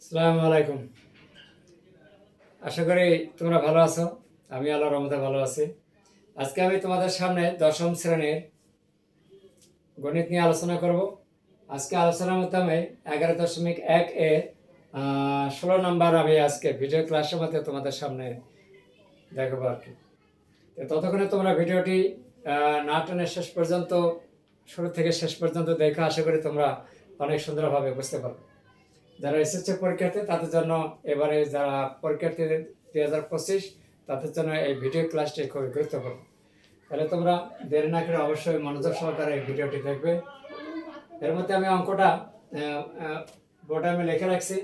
আসসালামু আলাইকুম। আশা করি তোমরা ভালো আছো। আমি আল্লাহ রহমতে ভালো আছি। আজকে আমি তোমাদের সামনে দশম শ্রেণির গণিত নিয়ে আলোচনা করব। আজকে আলোচনার মধ্যে আমি এগারো দশমিক এক এ ষোলো নম্বর আমি আজকে ভিডিও ক্লাসের মধ্যে তোমাদের সামনে দেখাবো আর কি। ততক্ষণে তোমরা ভিডিওটি না টেনে শেষ পর্যন্ত, শুরু থেকে শেষ পর্যন্ত দেখে। আশা করি তোমরা অনেক সুন্দরভাবে বুঝতে পারবে। যারা এসেছে পরীক্ষার্থী, তাদের জন্য এবারে যারা পরীক্ষার্থী দুই হাজার পঁচিশ, তাদের জন্য এই ভিডিও ক্লাসটি খুবই গুরুত্বপূর্ণ। তাহলে তোমরা দেরি না করে অবশ্যই মনোযোগ সহকারে এই ভিডিওটি দেখবে। এর মধ্যে আমি অঙ্কটা বোর্ডে আমি লিখে রাখছি।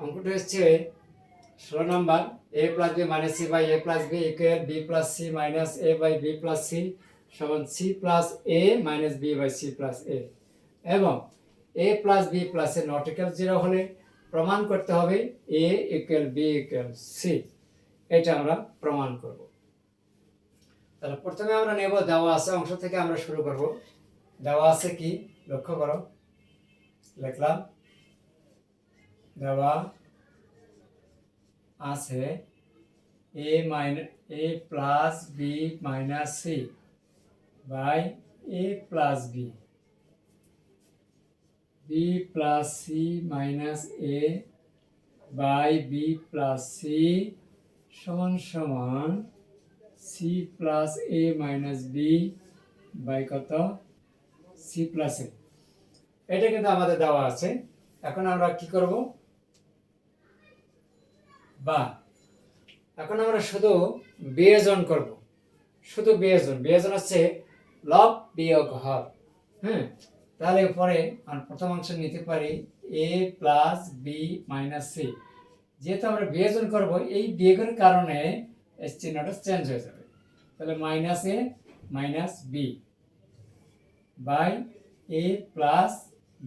অঙ্কটা হচ্ছে ষোলো number A plus B minus C by A plus B equal B plus C minus A by B plus C সমান C plus A minus B by C plus A এবং A plus B plus A not equal zero হলে প্রমাণ করতে হবে A equal B equal C এটা আমরা প্রমাণ করব। তাহলে প্রথমে আমরা নেব দেওয়া আছে অংশ থেকে আমরা শুরু করব। দেওয়া আছে কি? লক্ষ্য করো। লিখলাম। দেওয়া আছে A minus A plus B minus C by A plus B B plus C minus A by B plus C সমান সমান C plus A minus B by কত? সি প্লাস এ এটা কিন্তু আমাদের দেওয়া আছে। এখন আমরা কি করব? বা, এখন আমরা শুধু বিয়োজন করব। শুধু বিয়োজন। বিয়োজন হচ্ছে লব বিয়োগ হর। হ্যাঁ? তাহলে পরে আমরা প্রথম অংশ নিতে পারি A plus B minus C যেহেতু আমরা বিয়োজন করব, এই বিয়োগের কারণে চিহ্নটা চেঞ্জ হয়ে যাবে। তাহলে minus A minus B by A plus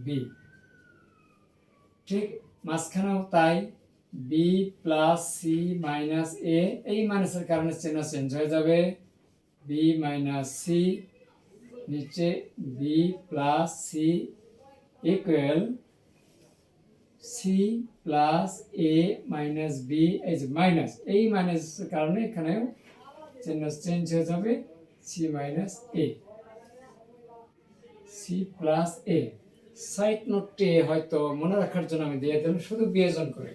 B ঠিক মাঝখানেও তাই B plus C minus A এই মাইনাসের কারণে চিহ্ন চেঞ্জ হয়ে যাবে। বি মাইনাস সি নিচে B plus C equal C plus A minus B এই যে মাইনাস এই মাইনাসের কারণে এখানেও চিহ্ন চেঞ্জ হয়ে যাবে C minus A C plus A side নোটটি হয়তো মনে রাখার জন্য আমি দিয়ে দিলাম, শুধু বিয়োজন করে।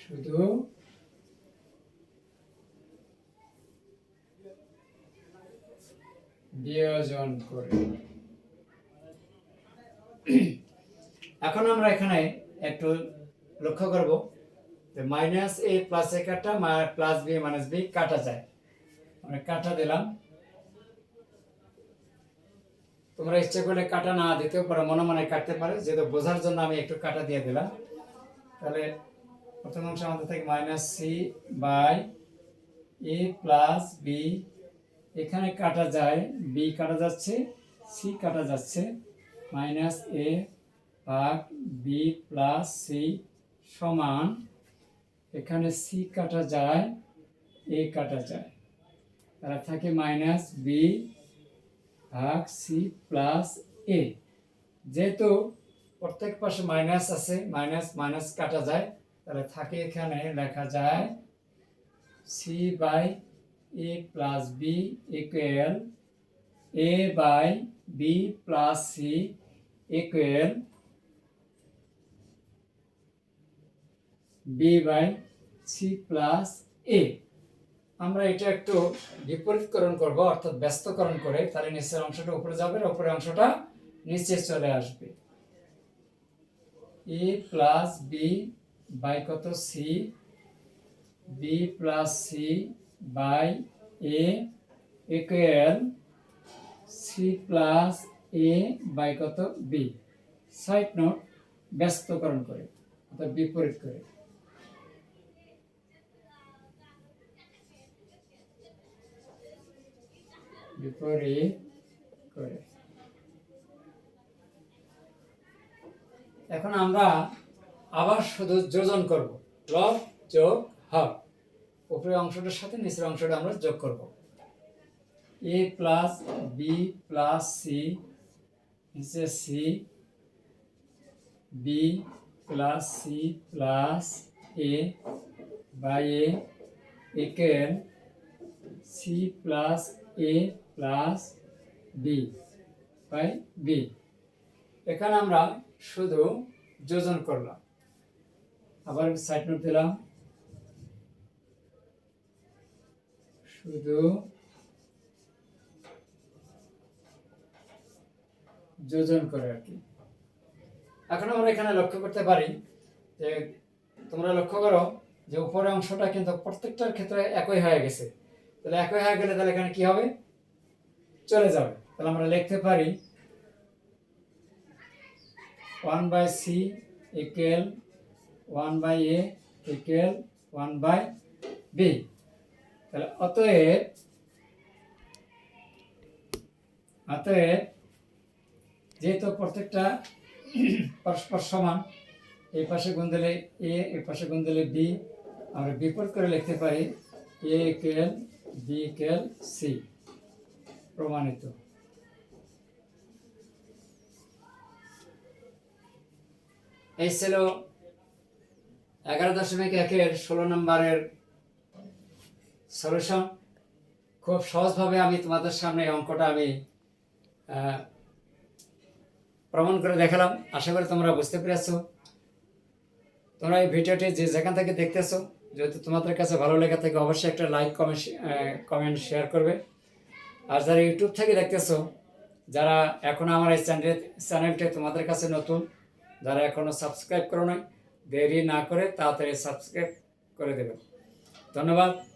শুধু বিয়োজন করে। এখন আমরা এখানে একটু লক্ষ্য করব যে মাইনাস এ প্লাস এ কাটা প্লাস বি মাইনাস বি কাটা যায়। আমরা কাটা দিলাম। তোমরা ইচ্ছে করলে কাটা না দিতেও পারো, মনে মনে কাটতে পারে। যেহেতু বোঝার জন্য আমি একটু কাটা দিয়ে দিলাম। তাহলে প্রথম অংশ আমাদের থেকে minus C by A plus B এখানে কাটা যায় বি কাটা যাচ্ছে সি কাটা যাচ্ছে মাইনাস এ ভাগ বি প্লাস সি সমান, এখানে সি কাটা যায় এ কাটা যায়। তারা থাকে মাইনাস বি ভাগ সি প্লাস এ যেহেতু প্রত্যেক পাশে মাইনাস আছে মাইনাস মাইনাস কাটা যায়, তাহলে থাকে এখানে, লেখা যায় C by A plus B equal A by B plus C equal B by C plus A আমরা এটা একটু বিপরীতকরণ করব, অর্থাৎ ব্যস্তকরণ করে, তাহলে নিচের অংশটা উপরে যাবে উপরের অংশটা নিচে চলে আসবে। এ প্লাস বি বাই কত C B plus C by A equal C plus A by কত বি সাইড নোট ব্যস্তকরণ করে, অর্থাৎ বিপরীত করে। বিপরীত করে। এখন আমরা আবার শুধু যোজন করব। লব যোগ হর উপরের অংশটার সাথে নিচের অংশটা আমরা যোগ করব। A plus B plus C নিচে C B plus C plus A by A equal C plus A plus B by B এখানে আমরা শুধু যোজন করলাম। আবার সাইড নোট দিলাম। শুধু যোজন করে আর কি। এখন আমরা এখানে লক্ষ্য করতে পারি যে তোমরা লক্ষ্য করো যে উপরের অংশটা কিন্তু প্রত্যেকটার ক্ষেত্রে একই হয়ে গেছে। তাহলে একই হয়ে গেলে তাহলে এখানে কি হবে? চলে যাবে। তাহলে আমরা লিখতে পারি one by C equal one by A equal one by B. তাহলে অতএব অতএব যেহেতু প্রত্যেকটা পরস্পর সমান, এই পাশে গুণ দিলে এ, এই পাশে গুণ দিলে বি, আমরা বিপরীত করে লিখতে পারি এ কেল, বি কেল, সি প্রমাণিত। এই ছিল এগারো দশমিক একের ষোলো নম্বরের সলিউশন খুব সহজভাবে আমি তোমাদের সামনে এই অঙ্কটা আমি প্রমাণ করে দেখালাম। আশা করি তোমরা বুঝতে পেরেছ। তোমরা এই ভিডিওটি যে যেখান থেকে দেখতেছো, যেহেতু তোমাদের কাছে ভালো লেগে থাকে, অবশ্যই একটা লাইক কমেন্ট কমেন্ট শেয়ার করবে। আর যারা ইউটিউব থেকে দেখতেছো, যারা এখন আমার এই চ্যানেল চ্যানেলটি তোমাদের কাছে নতুন, যারা এখনও সাবস্ক্রাইব করো নাই, দেরি না করে তাড়াতাড়ি সাবস্ক্রাইব করে দেবে। ধন্যবাদ।